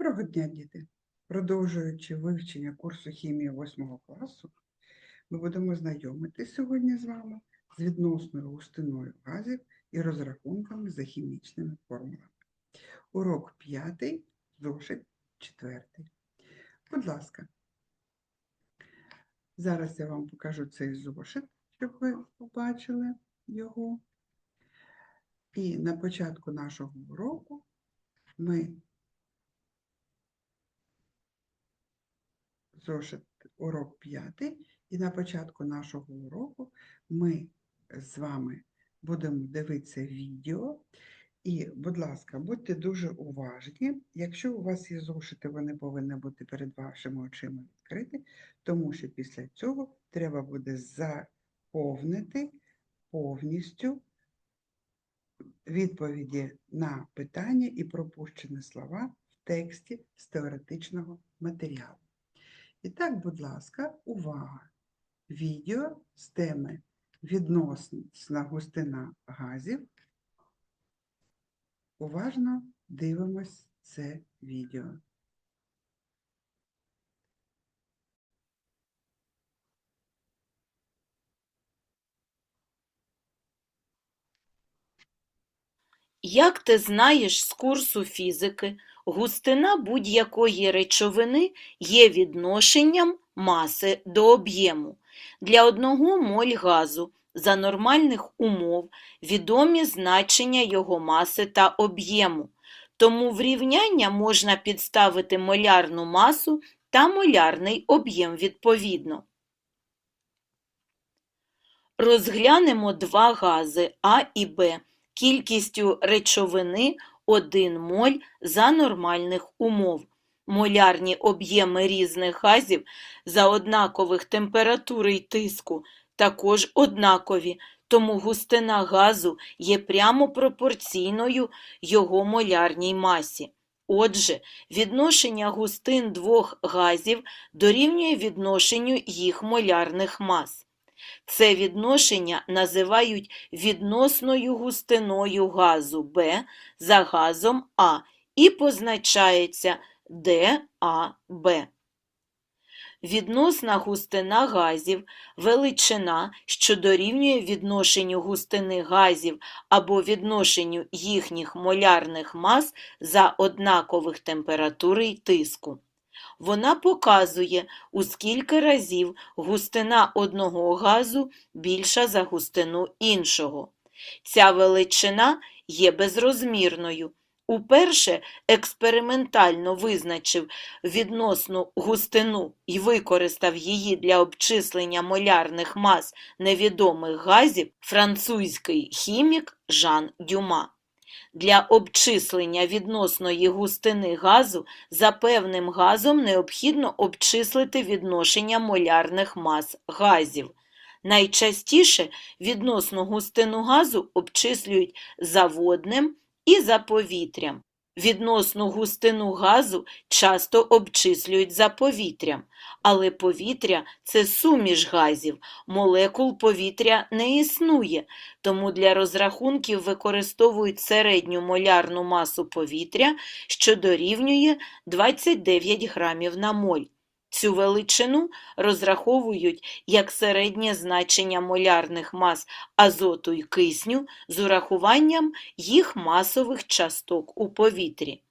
Доброго дня, діти! Продовжуючи вивчення курсу хімії 8 класу, ми будемо знайомитись сьогодні з вами з відносною густиною газів і розрахунками за хімічними формулами. Урок 5, зошит 4. Будь ласка, зараз я вам покажу цей зошит, щоб ви побачили його. І на початку нашого уроку ми зошит урок 5, і на початку нашого уроку ми з вами будемо дивитися відео. І, будь ласка, будьте дуже уважні. Якщо у вас є зошити, вони повинні бути перед вашими очима відкриті, тому що після цього треба буде заповнити повністю відповіді на питання і пропущені слова в тексті з теоретичного матеріалу. І так, будь ласка, увага! Відео з теми відносна густина газів. Уважно дивимось це відео. Як ти знаєш з курсу фізики, густина будь-якої речовини є відношенням маси до об'єму. Для одного моль газу за нормальних умов відомі значення його маси та об'єму. Тому в рівняння можна підставити молярну масу та молярний об'єм відповідно. Розглянемо два гази А і Б кількістю речовини 1 моль за нормальних умов. Молярні об'єми різних газів за однакових температур і тиску також однакові, тому густина газу є прямо пропорційною його молярній масі. Отже, відношення густин двох газів дорівнює відношенню їх молярних мас. Це відношення називають відносною густиною газу Б за газом А і позначається ДАБ. Відносна густина газів – величина, що дорівнює відношенню густини газів або відношенню їхніх молярних мас за однакових температур і тиску. Вона показує, у скільки разів густина одного газу більша за густину іншого. Ця величина є безрозмірною. Уперше експериментально визначив відносну густину і використав її для обчислення молярних мас невідомих газів французький хімік Жан Дюма. Для обчислення відносної густини газу за певним газом необхідно обчислити відношення молярних мас газів. Найчастіше відносну густину газу обчислюють за водним і за повітрям. Відносну густину газу часто обчислюють за повітрям, але повітря це суміш газів, молекул повітря не існує, тому для розрахунків використовують середню молярну масу повітря, що дорівнює 29 грамів на моль. Цю величину розраховують як середнє значення молярних мас азоту і кисню з урахуванням їх масових часток у повітрі.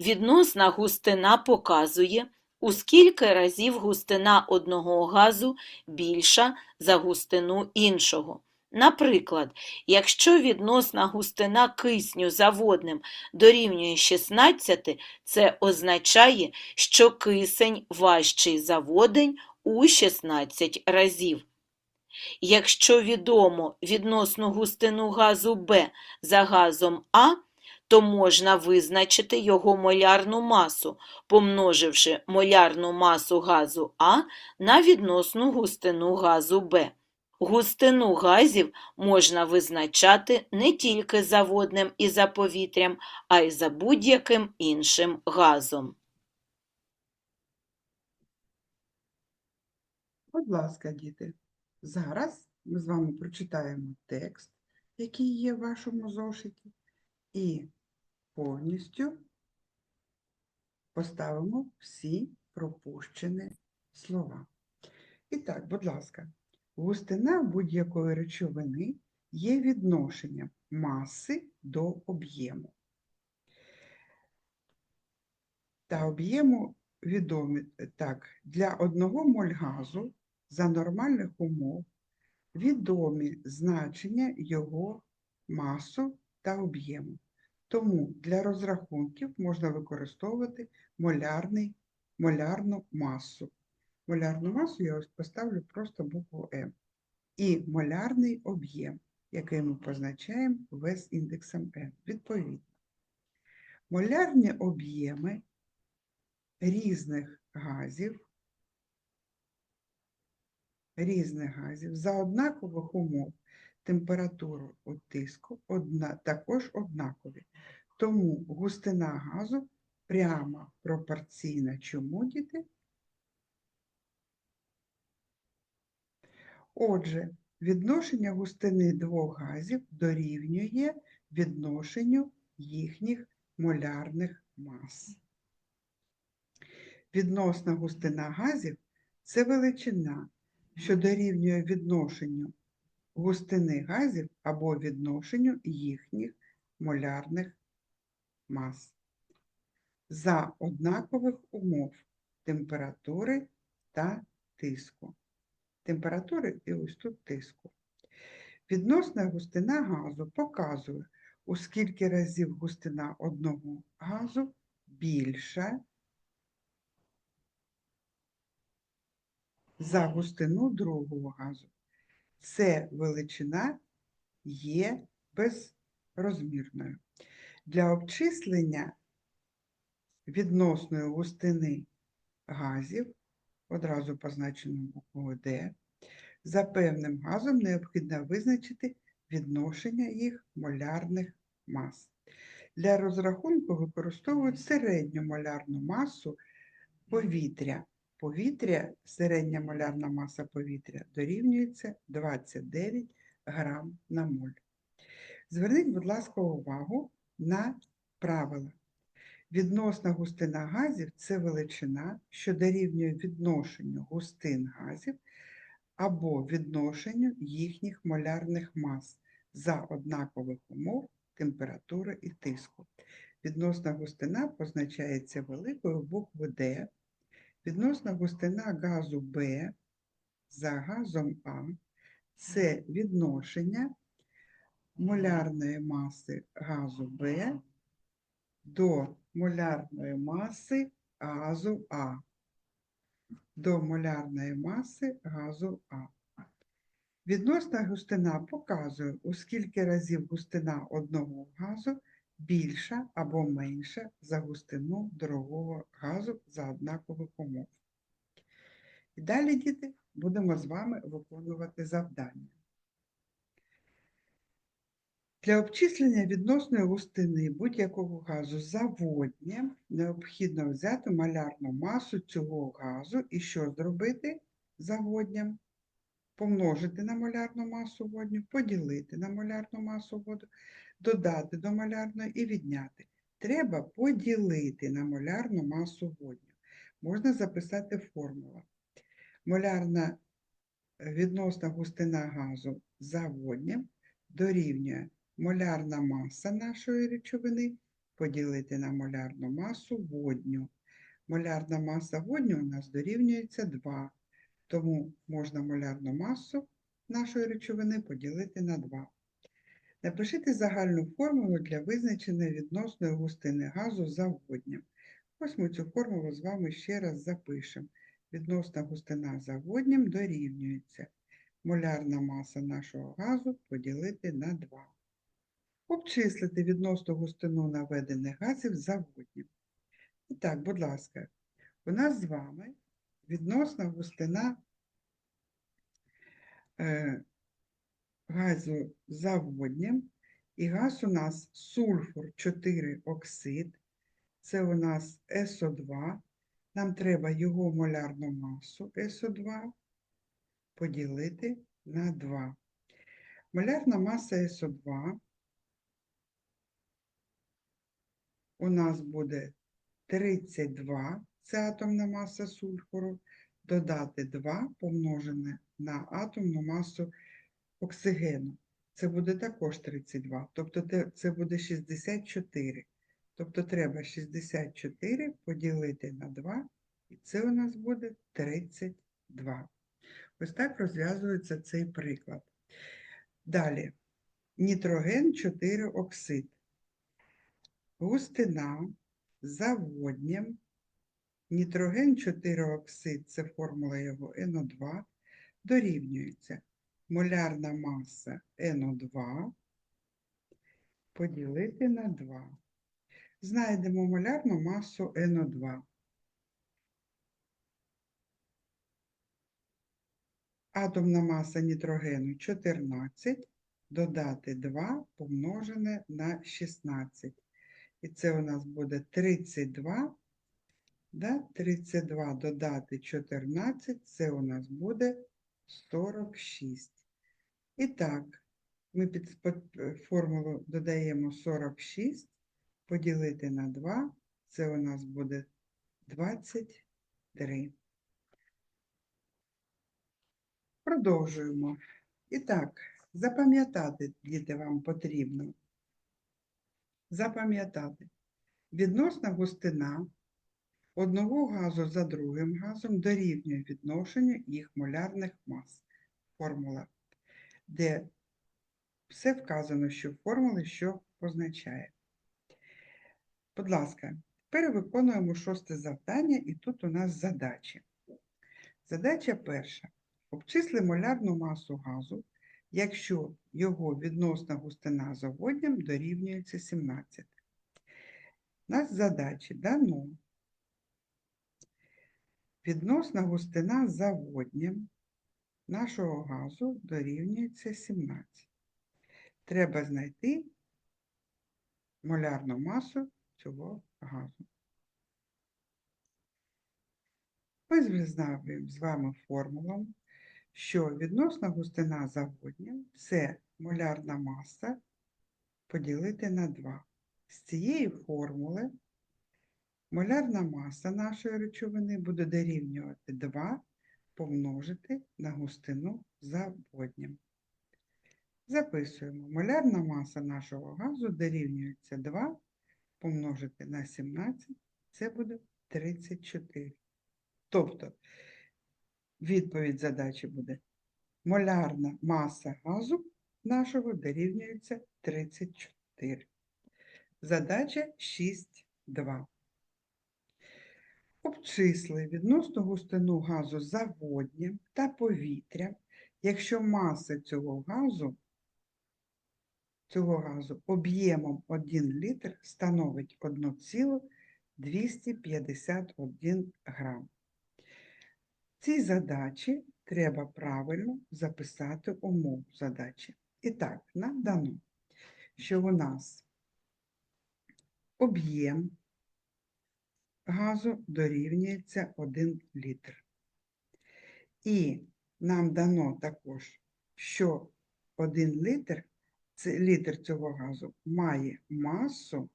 Відносна густина показує, у скільки разів густина одного газу більша за густину іншого. Наприклад, якщо відносна густина кисню за водним дорівнює 16, це означає, що кисень важчий за водень у 16 разів. Якщо відомо відносну густину газу Б за газом А, то можна визначити його молярну масу, помноживши молярну масу газу А на відносну густину газу Б. Густину газів можна визначати не тільки за водним і за повітрям, а й за будь-яким іншим газом. Будь ласка, діти, зараз ми з вами прочитаємо текст, який є в вашому зошиті, і повністю поставимо всі пропущені слова. І так, будь ласка, густина будь-якої речовини є відношенням маси до об'єму. Та об'єму відомі так, для одного моль газу за нормальних умов відомі значення його масу та об'єму. Тому для розрахунків можна використовувати молярний, молярну масу. Молярну масу я ось поставлю просто букву М. І молярний об'єм, який ми позначаємо вес індексом N. Відповідно, молярні об'єми різних газів, різних газів за однакових умов температуру тиску одна, також однакові. Тому густина газу прямо пропорційна чому діти? Отже, відношення густини двох газів дорівнює відношенню їхніх молярних мас. Відносна густина газів це величина, що дорівнює відношенню густини газів або відношенню їхніх молярних мас за однакових умов температури та тиску. Температури і ось тут тиску. Відносна густина газу показує, у скільки разів густина одного газу більша за густину другого газу. Це величина є безрозмірною. Для обчислення відносної густини газів, одразу позначено буквою Д, за певним газом необхідно визначити відношення їх молярних мас. Для розрахунку використовують середню молярну масу повітря. Повітря, середня молярна маса повітря дорівнюється 29 грам на моль. Зверніть, будь ласка, увагу на правила. Відносна густина газів це величина, що дорівнює відношенню густин газів або відношенню їхніх молярних мас за однакових умов температури і тиску. Відносна густина позначається великою буквою Д. Відносна густина газу Б за газом А це відношення молярної маси газу Б до молярної маси газу А. До молярної маси газу А. Відносна густина показує, у скільки разів густина одного газу більша або менша за густину другого газу за однакових умов. І далі, діти, будемо з вами виконувати завдання. Для обчислення відносної густини будь-якого газу заводнім необхідно взяти малярну масу цього газу і що зробити заводнім? Помножити на малярну масу водню, поділити на малярну масу воду, додати до малярної і відняти. Треба поділити на молярну масу водню. Можна записати формулу. Молярна е, відносна густина газу за воднем дорівнює молярна маса нашої речовини поділити на молярну масу водню. Молярна маса водню у нас дорівнюється 2, тому можна молярну масу нашої речовини поділити на 2. Напишіть загальну формулу для визначення відносної густини газу за водням. Ось ми цю формулу з вами ще раз запишемо. Відносна густина за водням дорівнюється молярна маса нашого газу поділити на 2. Обчислити відносну густину наведених газів за водням. І так, будь ласка, у нас з вами відносна густина е, газу за водням, і газ у нас сульфур 4 оксид, це у нас СО2. Нам треба його молярну масу СО2 поділити на 2. Молярна маса СО2 у нас буде 32 це атомна маса сульфуру, додати 2 помножене на атомну масу оксигену. Це буде також 32, тобто це буде 64. Тобто треба 64 поділити на 2, і це у нас буде 32. Ось так розв'язується цей приклад. Далі. Нітроген 4 оксид. Густина за водням. Нітроген 4 оксид, це формула його НО2, дорівнюється молярна маса НО2 поділити на 2. Знайдемо молярну масу НО2. Атомна маса нітрогену 14, додати 2 помножене на 16. І це у нас буде 32. Да? 32 додати 14, це у нас буде 46. І так, ми під е, формулу додаємо 46, поділити на 2, це у нас буде 23. Продовжуємо. І так, запам'ятати, діти, вам потрібно. Запам'ятати. Відносна густина одного газу за другим газом дорівнює відношенню їх молярних мас. Формула, де все вказано, що формули, що означає. Будь ласка, тепер виконуємо шосте завдання, і тут у нас задачі. Задача перша. Обчисли молярну масу газу, якщо його відносна густина за водням дорівнюється 17. У нас задачі дано. Відносна густина за водням нашого газу дорівнюється 17. Треба знайти молярну масу цього газу. Ми знаємо з вами формулу, що відносна густина за водням – це молярна маса поділити на 2. З цієї формули молярна маса нашої речовини буде дорівнювати 2 помножити на густину за водням. Записуємо. Молярна маса нашого газу дорівнюється 2 помножити на 17, це буде 34. Тобто відповідь задачі буде молярна маса газу нашого дорівнюється 34. Задача 6.2. Обчисли відносну густину газу за водням та повітрям, якщо маса цього газу цього газу об'ємом 1 літр становить 1,251 грам. Цій задачі треба правильно записати умову задачі. І так, нам дано, що у нас об'єм газу дорівнюється 1 літр. І нам дано також, що 1 літр літр цього газу має масу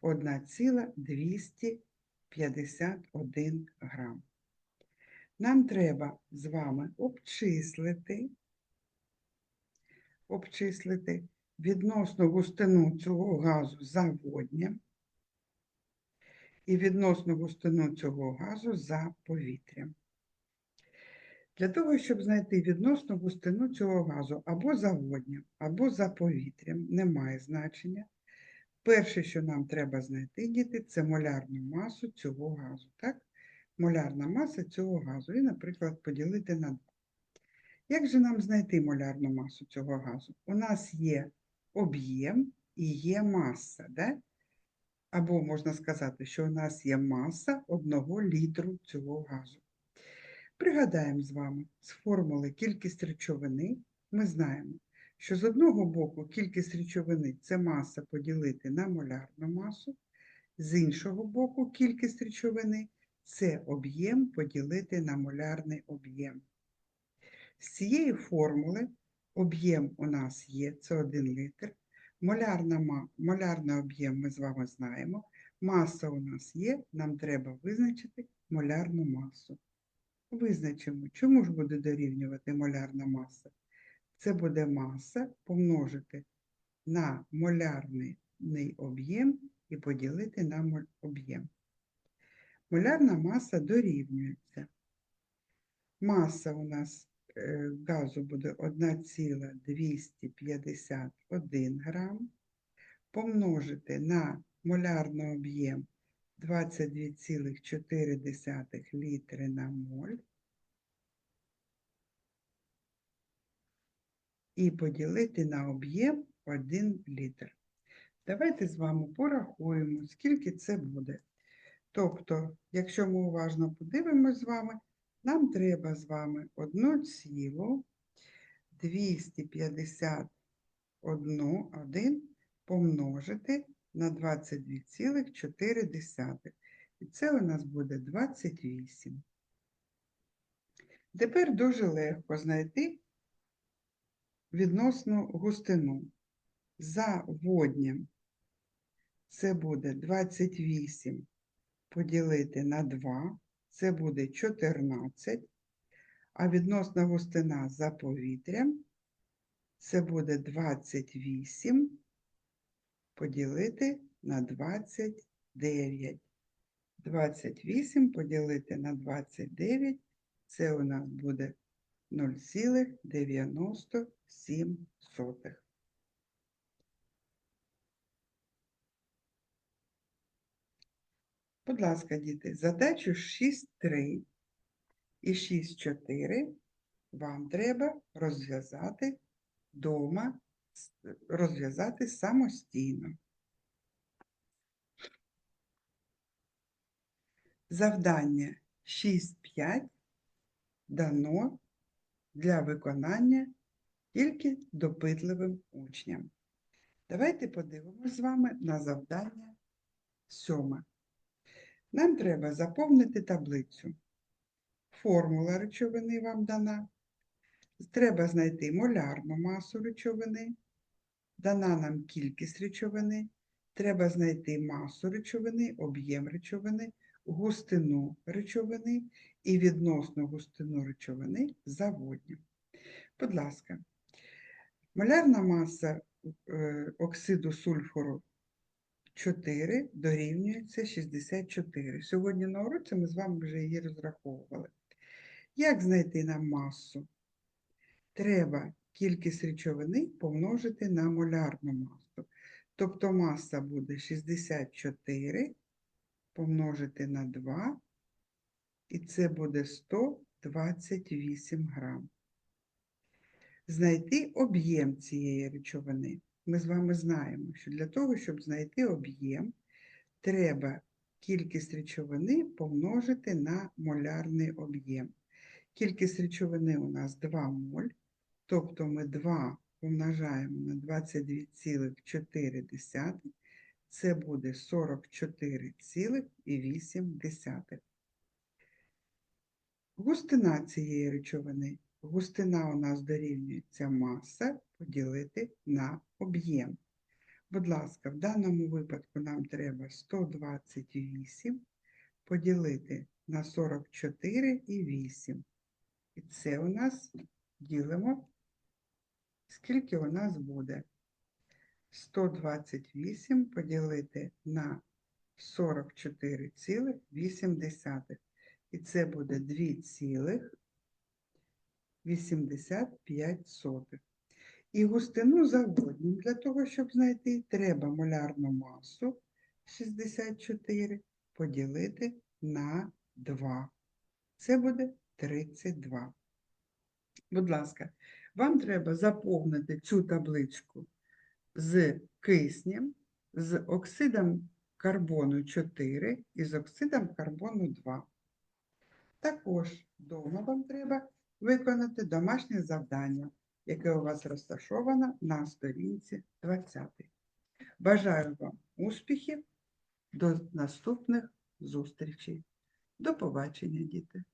1,251 грам. Нам треба з вами обчислити, обчислити відносну густину цього газу за водням і відносну густину цього газу за повітрям. Для того, щоб знайти відносну густину цього газу або за водням, або за повітрям, немає значення. Перше, що нам треба знайти, діти, це молярну масу цього газу. Так? Молярна маса цього газу. І, наприклад, поділити на 2. Як же нам знайти молярну масу цього газу? У нас є об'єм і є маса. Да? Або можна сказати, що у нас є маса 1 літру цього газу. Пригадаємо з вами з формули кількість речовини. Ми знаємо, що з одного боку кількість речовини це маса поділити на молярну масу, з іншого боку кількість речовини це об'єм поділити на молярний об'єм. З цієї формули об'єм у нас є, це 1 літр. Молярний об'єм ми з вами знаємо. Маса у нас є, нам треба визначити молярну масу. Визначимо, чому ж буде дорівнювати молярна маса? Це буде маса помножити на молярний об'єм і поділити на об'єм. Моляр маса дорівнюється. Маса у нас е, газу буде 1,251 грам. Помножити на молярний об'єм 22,4 літри на моль. І поділити на об'єм 1 літр. Давайте з вами порахуємо, скільки це буде. Тобто, якщо ми уважно подивимось з вами, нам треба з вами 1,251 один помножити на 22,4. І це у нас буде 28. Тепер дуже легко знайти відносну густину. За водням це буде 28 поділити на 2, це буде 14, а відносна густина за повітрям це буде 28 поділити на 29. 28 поділити на 29 це у нас буде 0,97. Будь ласка, діти, задачу 6.3 і 6.4 вам треба розв'язати вдома, розв'язати самостійно. Завдання 6.5 дано для виконання тільки допитливим учням. Давайте подивимось з вами на завдання сьоме. Нам треба заповнити таблицю. Формула речовини вам дана. Треба знайти молярну масу речовини. Дана нам кількість речовини. Треба знайти масу речовини, об'єм речовини, густину речовини і відносну густину речовини за водню. Будь ласка, молярна маса е, оксиду сульфуру 4 дорівнюється 64. Сьогодні на уроці ми з вами вже її розраховували. Як знайти нам масу? Треба кількість речовини помножити на молярну масу. Тобто маса буде 64 помножити на 2, і це буде 128 грам. Знайти об'єм цієї речовини. Ми з вами знаємо, що для того, щоб знайти об'єм, треба кількість речовини помножити на молярний об'єм. Кількість речовини у нас 2 моль, тобто ми 2 помножаємо на 22,4, це буде 44,8. Густина цієї речовини. Густина у нас дорівнюється маса поділити на об'єм. Будь ласка, в даному випадку нам треба 128 поділити на 44,8. І це у нас ділимо, скільки у нас буде. 128 поділити на 44,8. І це буде 2,85. І густину за для того, щоб знайти, треба молярну масу 64 поділити на 2. Це буде 32. Будь ласка, вам треба заповнити цю табличку з киснем, з оксидом карбону 4 і з оксидом карбону 2. Також вдома вам треба виконати домашнє завдання, яке у вас розташовано на сторінці 20. Бажаю вам успіхів, до наступних зустрічей. До побачення, діти!